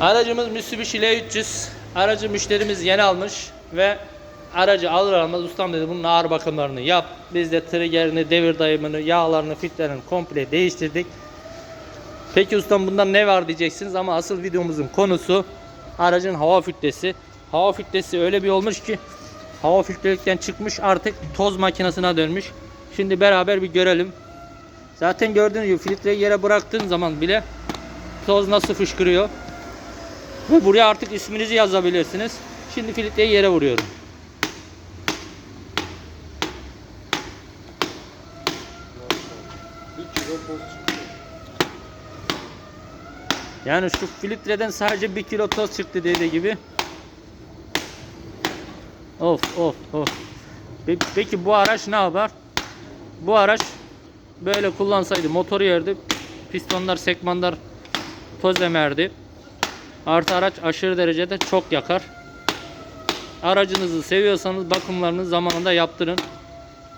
Aracımız Mitsubishi L300. Aracı müşterimiz yeni almış ve aracı alır almaz ustam dedi bunun ağır bakımlarını yap. Biz de triggerini, devir dayımını, yağlarını, filtrelerini komple değiştirdik. Peki ustam bundan ne var diyeceksiniz ama asıl videomuzun konusu aracın hava filtresi. Hava filtresi öyle bir olmuş ki hava filtrelikten çıkmış artık toz makinesine dönmüş. Şimdi beraber bir görelim. Zaten gördüğünüz gibi filtreyi yere bıraktığın zaman bile toz nasıl fışkırıyor. Buraya artık isminizi yazabilirsiniz. Şimdi filtreyi yere vuruyorum. Bir. Yani şu filtreden sadece 1 kilo toz çıktı dediği gibi. Of of of. Pe- Peki bu araç ne yapar? Bu araç böyle kullansaydı motoru yerdi. Pistonlar, sekmanlar toz emerdi. Artı araç aşırı derecede çok yakar. Aracınızı seviyorsanız bakımlarını zamanında yaptırın.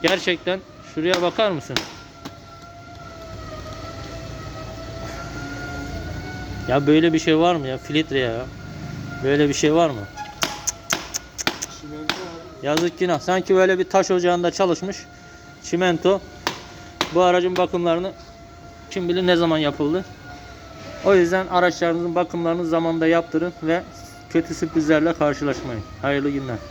Gerçekten şuraya bakar mısın? Ya böyle bir şey var mı ya? Filtre ya. Böyle bir şey var mı? Yazık günah. Sanki böyle bir taş ocağında çalışmış. Çimento. Bu aracın bakımlarını kim bilir ne zaman yapıldı. O yüzden araçlarınızın bakımlarını zamanında yaptırın ve kötü sürprizlerle karşılaşmayın. Hayırlı günler.